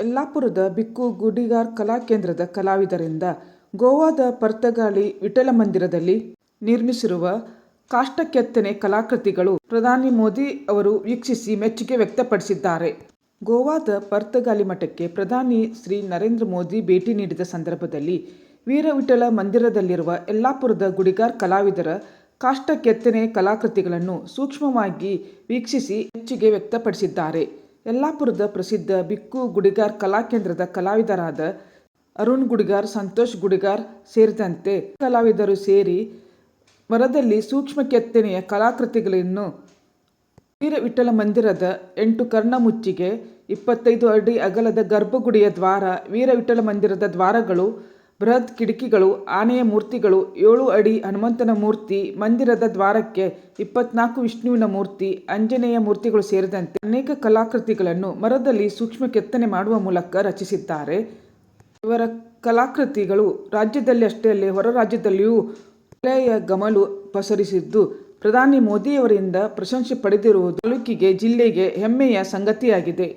ಯಲ್ಲಾಪುರದ ಬಿಕ್ಕು ಗುಡಿಗಾರ್ ಕಲಾಕೇಂದ್ರದ ಕಲಾವಿದರಿಂದ ಗೋವಾದ ಪರ್ತಗಾಳಿ ವಿಠಲ ಮಂದಿರದಲ್ಲಿ ನಿರ್ಮಿಸಿರುವ ಕಾಷ್ಠಕೆತ್ತನೆ ಕಲಾಕೃತಿಗಳು ಪ್ರಧಾನಿ ಮೋದಿ ಅವರು ವೀಕ್ಷಿಸಿ ಮೆಚ್ಚುಗೆ ವ್ಯಕ್ತಪಡಿಸಿದ್ದಾರೆ. ಗೋವಾದ ಪರ್ತಗಾಲಿ ಮಠಕ್ಕೆ ಪ್ರಧಾನಿ ಶ್ರೀ ನರೇಂದ್ರ ಮೋದಿ ಭೇಟಿ ನೀಡಿದ ಸಂದರ್ಭದಲ್ಲಿ ವೀರವಿಠಲ ಮಂದಿರದಲ್ಲಿರುವ ಯಲ್ಲಾಪುರದ ಗುಡಿಗಾರ್ ಕಲಾವಿದರ ಕಾಷ್ಠ ಕೆತ್ತನೆ ಕಲಾಕೃತಿಗಳನ್ನು ಸೂಕ್ಷ್ಮವಾಗಿ ವೀಕ್ಷಿಸಿ ಮೆಚ್ಚುಗೆ ವ್ಯಕ್ತಪಡಿಸಿದ್ದಾರೆ. ಯಲ್ಲಾಪುರದ ಪ್ರಸಿದ್ಧ ಬಿಕ್ಕು ಗುಡಿಗಾರ್ ಕಲಾಕೇಂದ್ರದ ಕಲಾವಿದರಾದ ಅರುಣ್ ಗುಡಿಗಾರ್, ಸಂತೋಷ್ ಗುಡಿಗಾರ್ ಸೇರಿದಂತೆ ಕಲಾವಿದರು ಸೇರಿ ಮರದಲ್ಲಿ ಸೂಕ್ಷ್ಮ ಕೆತ್ತನೆಯ ಕಲಾಕೃತಿಗಳನ್ನು ವೀರವಿಠಲ ಮಂದಿರದ ಎಂಟು ಕರ್ಣಮುಚ್ಚಿಗೆ, ಇಪ್ಪತ್ತೈದು ಅಡಿ ಅಗಲದ ಗರ್ಭಗುಡಿಯ ದ್ವಾರ, ವೀರವಿಠಲ ಮಂದಿರದ ದ್ವಾರಗಳು, ಬೃಹತ್ ಕಿಟಕಿಗಳು ಆನೆಯ ಮೂರ್ತಿಗಳು, ಏಳು ಅಡಿ ಹನುಮಂತನ ಮೂರ್ತಿ, ಮಂದಿರದ ದ್ವಾರಕ್ಕೆ ಇಪ್ಪತ್ನಾಲ್ಕು ವಿಷ್ಣುವಿನ ಮೂರ್ತಿ, ಆಂಜನೇಯ ಮೂರ್ತಿಗಳು ಸೇರಿದಂತೆ ಅನೇಕ ಕಲಾಕೃತಿಗಳನ್ನು ಮರದಲ್ಲಿ ಸೂಕ್ಷ್ಮ ಕೆತ್ತನೆ ಮಾಡುವ ಮೂಲಕ ರಚಿಸಿದ್ದಾರೆ. ಇವರ ಕಲಾಕೃತಿಗಳು ರಾಜ್ಯದಲ್ಲಿ ಅಷ್ಟೇ ಅಲ್ಲೇ ಹೊರ ರಾಜ್ಯದಲ್ಲಿಯೂ ಒಳ್ಳೆಯ ಗಮಲು ಪಸರಿಸಿದ್ದು, ಪ್ರಧಾನಿ ಮೋದಿಯವರಿಂದ ಪ್ರಶಂಸೆ ಪಡೆದಿರುವುದು ತಾಲೂಕಿಗೆ, ಜಿಲ್ಲೆಗೆ ಹೆಮ್ಮೆಯ ಸಂಗತಿಯಾಗಿದೆ.